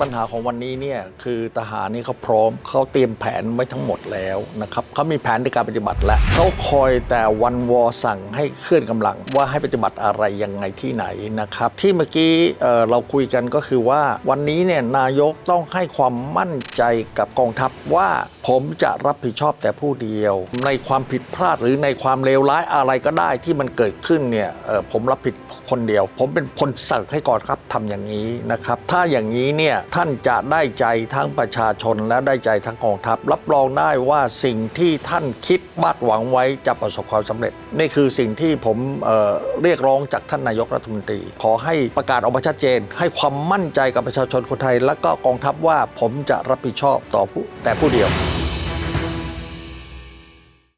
ปัญหาของวันนี้เนี่ยคือทหารนี่เขาพร้อมเขาเตรียมแผนไว้ทั้งหมดแล้วนะครับเขามีแผนในการปฏิบัติแล้วเขาคอยแต่วันวอสั่งให้เคลื่อนกำลัง ว่าให้ปฏิบัติอะไรยังไงที่ไหนนะครับ ที่เมื่อกี้เเราคุยกันก็คือว่าวันนี้เนี่ยนายกต้องให้ความมั่นใจกับกองทัพว่าผมจะรับผิดชอบแต่ผู้เดียว ในความผิดพลาดหรือในความเลวร้ายอะไรก็ได้ที่มันเกิดขึ้นเนี่ยผมรับผิดคนเดียว ผมเป็นคนสั่งให้กองทัพทำอย่างนี้นะครับ ถ้าอย่างนี้เนี่ยท่านจะได้ใจทั้งประชาชนและได้ใจทั้งกองทัพ รับรองได้ว่าสิ่งที่ท่านคิดบาดหวังไว้จะประสบความสำเร็จ นี่คือสิ่งที่ผมเเรียกร้องจากท่านนายกรัฐมนตรี ขอให้ประกาศออกมาชัดเจน ให้ความมั่นใจกับประชาชนคนไทย และก็กองทัพว่าผมจะรับผิดชอบต่อผู้แต่ผู้เดียว